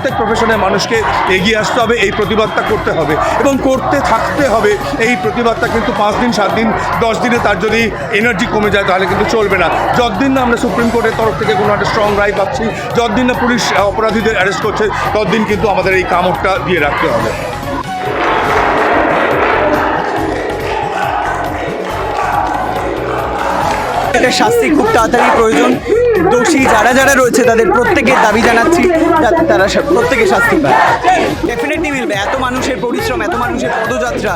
প্রত্যেক প্রফেশনের মানুষকে এগিয়ে আসতে হবে, এই প্রতিবাদটা করতে হবে এবং করতে থাকতে হবে। এই প্রতিবাদটা কিন্তু পাঁচ দিন, সাত দিন, দশ দিনে তার যদি এনার্জি কমে যায় তাহলে কিন্তু চলবে না। যতদিন না আমরা সুপ্রিম কোর্টের তরফ থেকে কোনো একটা স্ট্রং রায় পাচ্ছি, যতদিন না পুলিশ অপরাধীদের অ্যারেস্ট করছে, ততদিন কিন্তু আমাদের এই কামড়টা দিয়ে রাখতে হবে। এটার শাস্তি খুব তাড়াতাড়ি প্রয়োজন। দোষী যারা যারা রয়েছে তাদের প্রত্যেকের দাবি জানাচ্ছি যাতে তারা প্রত্যেকে শাস্তি পায়। ডেফিনেটলি মিলবে। এত মানুষের পরিশ্রম, এত মানুষের পদযাত্রা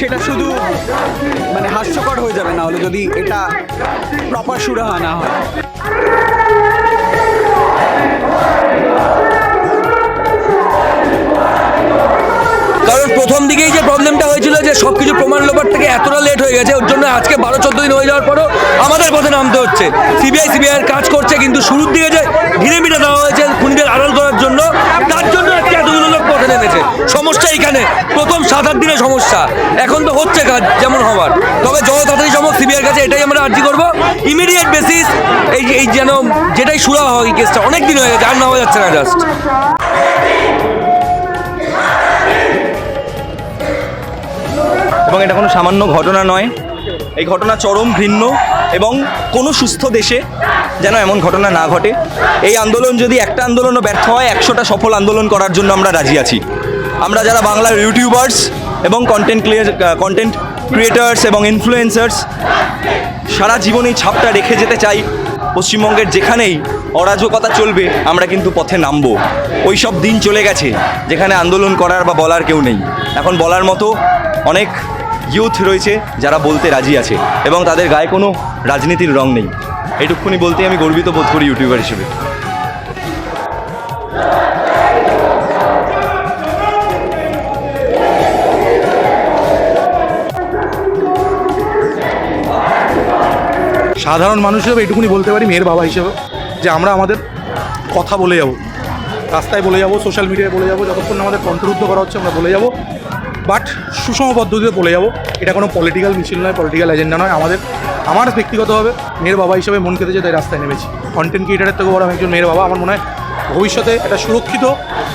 সেটা শুধু মানে হাস্যকর হয়ে যাবে না হলে যদি এটা প্রপার সুরাহা না হয়। প্রথম দিকেই যে প্রবলেমটা হয়েছিল যে সব কিছু প্রমাণ লোপার থেকে এতটা লেট হয়ে গেছে, ওর জন্য আজকে বারো, চোদ্দ দিন হয়ে যাওয়ার পরও আমাদের পথে নামতে হচ্ছে। সিবিআই সিবিআই কাজ করছে, কিন্তু শুরুর দিকে যে ঘিরে মিটে দেওয়া হয়েছে খুনিদের আড়াল করার জন্য, তার জন্য আজকে এতগুলো লোক পথে নেমেছে। সমস্যা এখানে, প্রথম সাত, আট দিনের সমস্যা। এখন তো হচ্ছে কাজ যেমন হওয়ার। তবে যত তাড়াতাড়ি সম্ভব সিবিআইয়ের কাছে এটাই আমরা আর্জি করব। ইমিডিয়েট বেসিস এই এই যেন যেটাই শুরু হয় এই কেসটা অনেক দিন হয়ে গেছে, আর নেওয়া যাচ্ছে না জাস্ট এবং এটা কোনো সামান্য ঘটনা নয়। এই ঘটনা চরম ঘৃণ্য এবং কোনো সুস্থ দেশে যেন এমন ঘটনা না ঘটে। এই আন্দোলন যদি একটা আন্দোলনও ব্যর্থ হয়, একশোটা সফল আন্দোলন করার জন্য আমরা রাজি আছি। আমরা যারা বাংলার ইউটিউবার্স এবং কন্টেন্ট ক্রিয়ে কন্টেন্ট ক্রিয়েটার্স এবং ইনফ্লুয়েন্সার্স সারা জীবন এই ছাপটা রেখে যেতে চাই। পশ্চিমবঙ্গের যেখানেই অরাজকতা চলবে, আমরা কিন্তু পথে নামবো। ওই সব দিন চলে গেছে, যেখানে আন্দোলন করার বা বলার কেউ নেই। এখন বলার মতো অনেক ইউথ রয়েছে যারা বলতে রাজি আছে এবং তাদের গায়ে কোনো রাজনীতির রং নেই। এটুকুনি বলতে আমি গর্বিত বোধ করি ইউটিউবার হিসেবে। সাধারণ মানুষ হিসেবে এটুকুনি বলতে পারি মেয়ের বাবা হিসেবে, যে আমরা আমাদের কথা বলে যাব। রাস্তায় বলে যাব সোশ্যাল মিডিয়ায় বলে যাব, যতক্ষণ আমাদের কণ্ঠরুদ্ধ করা হচ্ছে, আমরা বলে যাব। সুষম পদ্ধতিতে বলে যাব এটা কোনো পলিটিক্যাল মিছিল নয় পলিটিক্যাল এজেন্ডা নয়, আমাদের, আমার ব্যক্তিগতভাবে মেয়ের বাবা হিসেবে মন খেতেছে তাই রাস্তায় নেমেছি কন্টেন্ট ক্রিয়েটারের থেকে বড় আমি একজন মেয়ের বাবা, আমার মনে হয় ভবিষ্যতে একটা সুরক্ষিত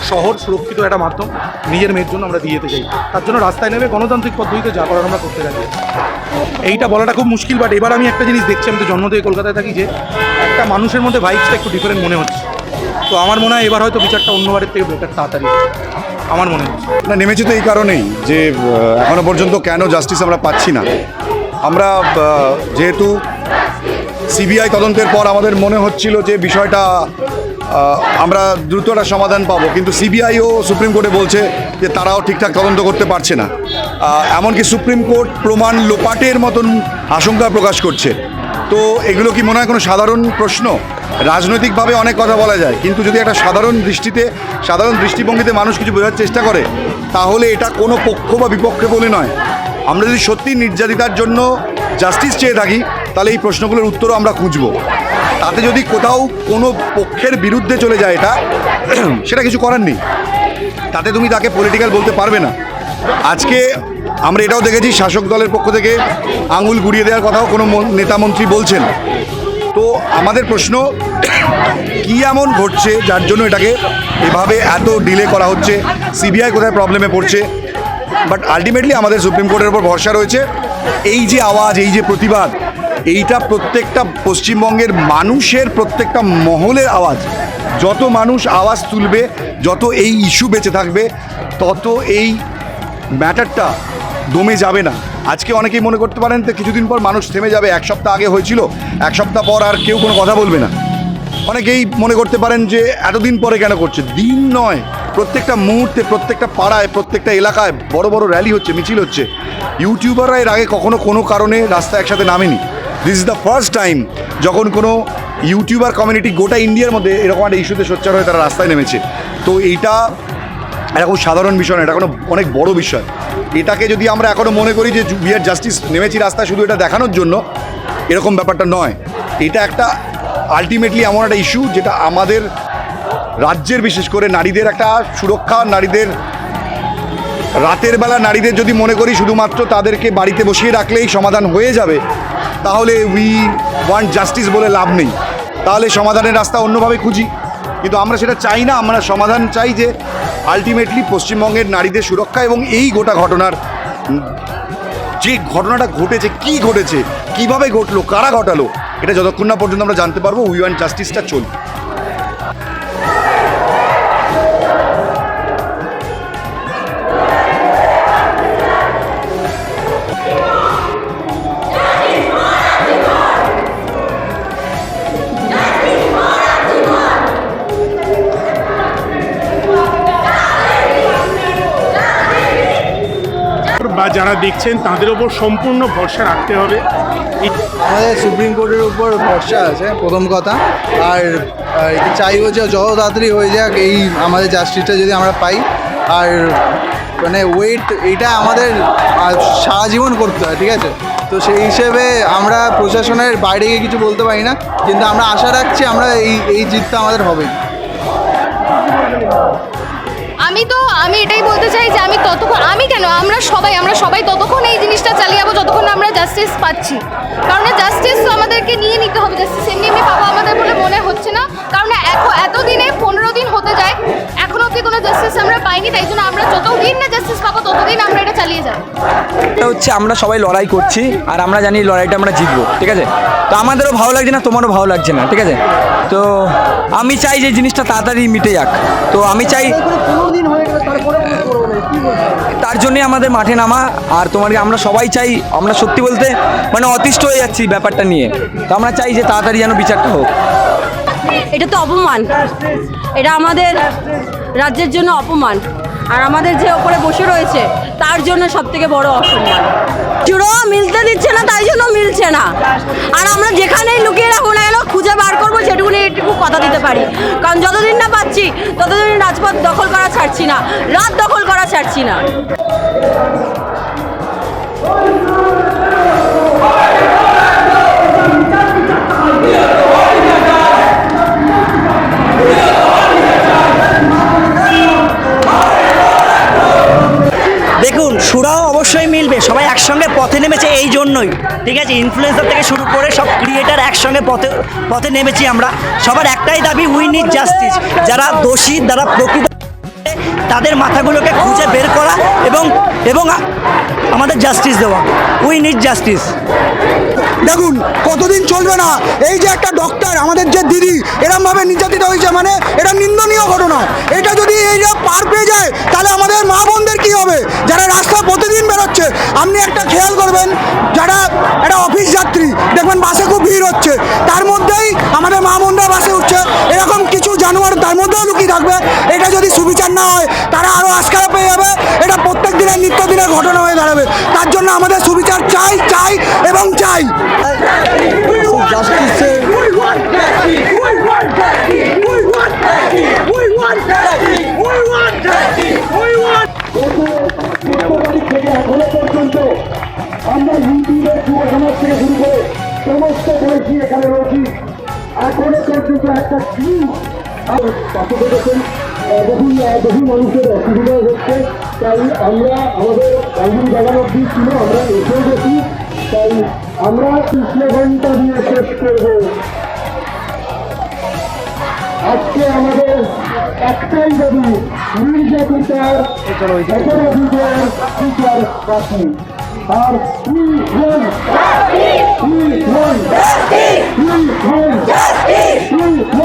শহর, সুরক্ষিত একটা মাধ্যম নিজের মেয়ের জন্য আমরা দিয়ে যেতে চাই তার জন্য রাস্তায় নেমে গণতান্ত্রিক পদ্ধতিতে যা করার আমরা করতে আছি। এইটা বলাটা খুব মুশকিল বাট এবার আমি একটা জিনিস দেখছি, আমি তো জন্ম থেকে কলকাতায় থাকি, যে একটা মানুষের মধ্যে ভাইবসটা একটু ডিফারেন্ট মনে হচ্ছে তো আমার মনে হয় এবার হয়তো বিচারটা অন্যবারের থেকে বেটার তাড়াতাড়ি। আমার মনে হচ্ছে না, নেমেছি তো এই কারণেই যে এখনও পর্যন্ত কেন জাস্টিস আমরা পাচ্ছি না। আমরা যেহেতু সিবিআই তদন্তের পর আমাদের মনে হচ্ছিল যে বিষয়টা আমরা দ্রুত একটা সমাধান পাবো। কিন্তু সিবিআইও সুপ্রিম কোর্টে বলছে যে তারাও ঠিকঠাক তদন্ত করতে পারছে না। এমনকি সুপ্রিম কোর্ট প্রমাণ লোপাটের মতন আশঙ্কা প্রকাশ করছে। তো এগুলো কি মনে হয় কোনো সাধারণ প্রশ্ন? রাজনৈতিকভাবে অনেক কথা বলা যায়, কিন্তু যদি একটা সাধারণ দৃষ্টিতে, সাধারণ দৃষ্টিভঙ্গিতে মানুষ কিছু বোঝার চেষ্টা করে, তাহলে এটা কোনো পক্ষ বা বিপক্ষে বলে নয়। আমরা যদি সত্যি নির্যাতিতার জন্য জাস্টিস চেয়ে থাকি, তাহলে এই প্রশ্নগুলোর উত্তরও আমরা খুঁজবো। তাতে যদি কোথাও কোনো পক্ষের বিরুদ্ধে চলে যায় এটা, সেটা কিছু করার নেই। তাতে তুমি তাকে পলিটিক্যাল বলতে পারবে না। আজকে আমরা এটাও দেখেছি, শাসক দলের পক্ষ থেকে আঙুল গুড়িয়ে দেওয়ার কথাও কোনো মন- নেতা মন্ত্রী বলছেন। তো আমাদের প্রশ্ন, কি এমন ঘটছে যার জন্য এটাকে এভাবে এত ডিলে করা হচ্ছে? সিবিআই কোথায় প্রবলেমে পড়ছে? বাট আলটিমেটলি আমাদের সুপ্রিম কোর্টের উপর ভরসা রয়েছে। এই যে আওয়াজ, এই যে প্রতিবাদ, এইটা প্রত্যেকটা পশ্চিমবঙ্গের মানুষের প্রত্যেকটা মহলের আওয়াজ। যত মানুষ আওয়াজ তুলবে, যত এই ইস্যু বেঁচে থাকবে, তত এই ম্যাটারটা দমে যাবে না। আজকে অনেকেই মনে করতে পারেন যে কিছুদিন পর মানুষ থেমে যাবে, এক সপ্তাহ আগে হয়েছিল, এক সপ্তাহ পর আর কেউ কোনো কথা বলবে না। অনেকেই মনে করতে পারেন যে এতদিন পরে কেন করছে? দিন নয়, প্রত্যেকটা মুহূর্তে, প্রত্যেকটা পাড়ায়, প্রত্যেকটা এলাকায় বড় বড় র্যালি হচ্ছে, মিছিল হচ্ছে। ইউটিউবাররা এর আগে কখনো কোনো কারণে রাস্তায় একসাথে নামেনি। This is the first time যখন কোনো ইউটিউবার কমিউনিটি গোটা ইন্ডিয়ার মধ্যে এরকম একটা ইস্যুতে সোচ্চার হয়ে তারা রাস্তায় নেমেছে। তো এইটা এটা খুব সাধারণ বিষয় না এটা কোনো অনেক বড় বিষয়। এটাকে যদি আমরা এখনও মনে করি যে বিয়ার জাস্টিস নেমেছি রাস্তায় শুধু এটা দেখানোর জন্য, এরকম ব্যাপারটা নয়। এটা একটা আলটিমেটলি এমন একটা ইস্যু যেটা আমাদের রাজ্যের বিশেষ করে নারীদের একটা সুরক্ষা, নারীদের রাতের বেলা নারীদের যদি মনে করি শুধুমাত্র তাদেরকে বাড়িতে বসিয়ে রাখলেই সমাধান হয়ে যাবে, তাহলে উই ওয়ান্ট জাস্টিস বলে লাভ নেই। তাহলে সমাধানের রাস্তা অন্যভাবে খুঁজি। কিন্তু আমরা সেটা চাই না, আমরা সমাধান চাই যে আলটিমেটলি পশ্চিমবঙ্গের নারীদের সুরক্ষা এবং এই গোটা ঘটনার যে ঘটনাটা ঘটেছে, কি ঘটেছে, কীভাবে ঘটলো, কারা ঘটালো, এটা যতক্ষণ না পর্যন্ত আমরা জানতে পারব উই ওয়ান জাস্টিসটা চলবে। যারা দেখছেন, তাদের ওপর সম্পূর্ণ ভরসা রাখতে হবে। আমাদের সুপ্রিম কোর্টের উপর ভরসা আছে, প্রথম কথা। আর চাইব যে যত তাড়াতাড়ি হয়ে যাক, এই আমাদের জাস্টিসটা যদি আমরা পাই। আর মানে ওয়েট এটা আমাদের সারা জীবন করতে হয়, ঠিক আছে? তো সেই হিসেবে আমরা প্রশাসনের বাইরে গিয়ে কিছু বলতে পারি না, কিন্তু আমরা আশা রাখছি আমরা এই এই জিতটা আমাদের হবে আমি তো, আমি এটাই বলতে চাই যে আমি ততক্ষণ, আমি কেন? আমরা সবাই আমরা সবাই ততক্ষণ এই জিনিসটা চালিয়ে যাব, যতক্ষণ আমরা জাস্টিস পাচ্ছি। কারণ জাস্টিস তো আমাদেরকে নিয়ে নিতে হবে জাস্টিস এমনি এমনি পাবো আমাদের বলে মনে চালিয়ে যাব। এটা হচ্ছে আমরা সবাই লড়াই করছি আর আমরা জানি লড়াইটা আমরা জিতবো ঠিক আছে? তো আমাদেরও ভালো লাগছে না তোমারও ভালো লাগছে না ঠিক আছে? তো আমি চাই যে জিনিসটা তাড়াতাড়ি মিটে যাক। তো আমি চাই তার জন্যই আমাদের মাঠে নামা আর তোমাকে আমরা সবাই চাই আমরা সত্যি বলতে মানে অতিষ্ঠ হয়ে যাচ্ছি ব্যাপারটা নিয়ে। তো আমরা চাই যে তাড়াতাড়ি যেন বিচারটা হোক। এটা তো অপমান। এটা আমাদের রাজ্যের জন্য অপমান। আর আমাদের যে ওপরে বসে রয়েছে তার জন্য সব থেকে বড় অসম্মান। চুরো মিলতে দিচ্ছে না, তাই জন্য মিলছে না। আর আমরা যেখানেই লুকিয়ে রাখব না কেন, খুঁজে বার করব সেটুকুনি এটুকু কথা দিতে পারি। কারণ যতদিন না পাচ্ছি, ততদিন রাজপথ দখল করা ছাড়ছি না, রাত দখল করা ছাড়ছি না। আছে ইনফ্লুয়েন্সার থেকে শুরু করে সব ক্রিয়েটার একসঙ্গে পথে পথে নেমেছি আমরা। সবার একটাই দাবি উই নিড জাস্টিস যারা দোষী, যারা প্রকৃত, তাদের মাথাগুলোকে খুঁজে বের করা এবং এবং আমাদের জাস্টিস দেওয়া। উই নিড জাস্টিস দেখুন, কতদিন চলবে না? এই যে একটা ডক্টর আমাদের যে দিদি, এরমভাবে নির্যাতিত হয়েছে মানে এটা নিন্দনীয় ঘটনা। এটা যদি এইটা পার পেয়ে যায়, তাহলে আমাদের মা বোনদের কী হবে? যারা রাস্তা প্রতিদিন বেরোচ্ছে, আপনি একটা খেয়াল করবেন থাকবে। এটা যদি সুবিচার না হয়, তারা আরও আজকারা পেয়ে যাবে। এটা প্রত্যেক দিনের নিত্যদিনের ঘটনা হয়ে দাঁড়াবে। তার জন্য আমাদের সুবিচার চাই চাই এবং চাই। আমরা ইউটিউবের যুব সমাজ থেকে শুরু করে সমস্ত বয়সী এখানে রয়েছি। এখনও পর্যন্ত একটা পাশে দেখেছেন বহু বহু মানুষের অসুবিধা হচ্ছে। তাই আমরা আমাদের আইন জানানো অব্দি ছিল আমরা এসেও গেছি। তাই আমরা কৃষ্ণ ঘণ্টা দিয়ে শেষ করব। আজকে আমাদের একটাই দাবি নির্যাতিতার অপরাধীদের বিচার রাখি আর কি হন? কি হন? কি হন? কি হন?